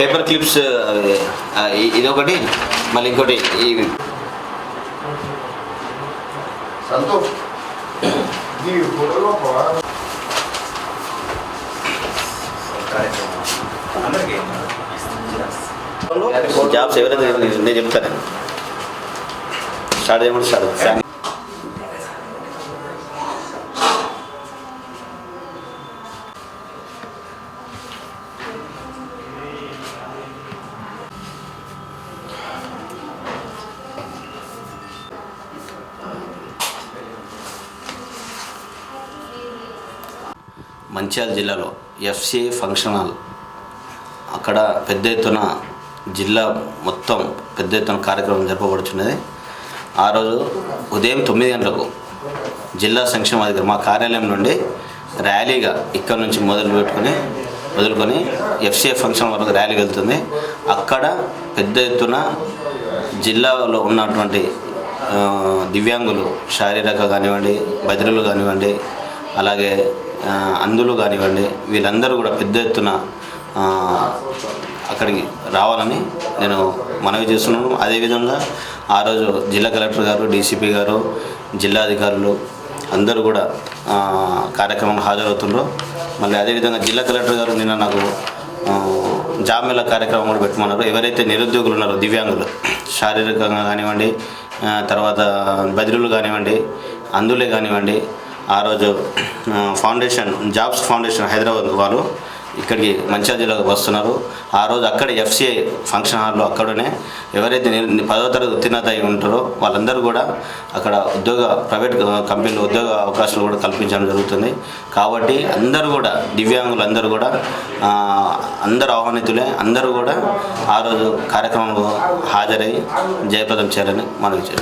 Paper clips అవి, ఆ, ఇ- ఇది ఒకటి మళ్ళీ ఇంకోటి ఇవి. సంతోష్ జాబ్స్ ఎవరైతే నేను చెప్తాను. స్టార్ట్ చేయమని స్టార్ట్. మంచిర్యాల జిల్లాలో ఎఫ్సిఐ ఫంక్షన్ హాల్ అక్కడ పెద్ద ఎత్తున జిల్లా మొత్తం పెద్ద ఎత్తున కార్యక్రమం జరపబడుచున్నది. ఆ రోజు ఉదయం తొమ్మిది గంటలకు జిల్లా సంక్షేమ అధికారి మా కార్యాలయం నుండి ర్యాలీగా ఇక్కడ నుంచి మొదలు పెట్టుకొని వదులుకొని ఎఫ్సిఐ ఫంక్షన్ వరకు ర్యాలీ వెళ్తుంది. అక్కడ పెద్ద ఎత్తున జిల్లాలో ఉన్నటువంటి దివ్యాంగులు శారీరక కానివ్వండి బదిలీలు కానివ్వండి అలాగే అందులు కానివ్వండి వీళ్ళందరూ కూడా పెద్ద ఎత్తున అక్కడికి రావాలని నేను మనవి చేస్తున్నాను. అదేవిధంగా ఆ రోజు జిల్లా కలెక్టర్ గారు డీసీపీ గారు జిల్లా అధికారులు అందరూ కూడా కార్యక్రమంలో హాజరవుతున్నారు మళ్ళీ అదేవిధంగా జిల్లా కలెక్టర్ గారు నిన్న నాకు ఆ, కార్యక్రమం కూడా పెట్టమన్నారు ఎవరైతే నిరుద్యోగులు ఉన్నారో దివ్యాంగులు శారీరకంగా కానివ్వండి తర్వాత బదిలీలు కానివ్వండి అందులే కానివ్వండి ఆ రోజు ఫౌండేషన్ జాబ్స్ ఫౌండేషన్ హైదరాబాద్ వాళ్ళు ఇక్కడికి మంచిర్యాల జిల్లాకు వస్తున్నారు. ఆ రోజు అక్కడ ఎఫ్సిఐ ఫంక్షన్ హాల్లో అక్కడనే ఎవరైతే పదో తరగతి ఉత్తీర్ణత అయి ఉంటారో వాళ్ళందరూ కూడా అక్కడ ఉద్యోగ ప్రైవేట్ కంపెనీలు ఉద్యోగ అవకాశాలు కూడా కల్పించడం జరుగుతుంది. కాబట్టి అందరూ కూడా దివ్యాంగులు అందరూ కూడా అందరు అందరూ ఆహ్వానితులే అందరూ కూడా ఆ రోజు కార్యక్రమంలో హాజరై జయప్రదం చేయాలని మనవి చేయాలి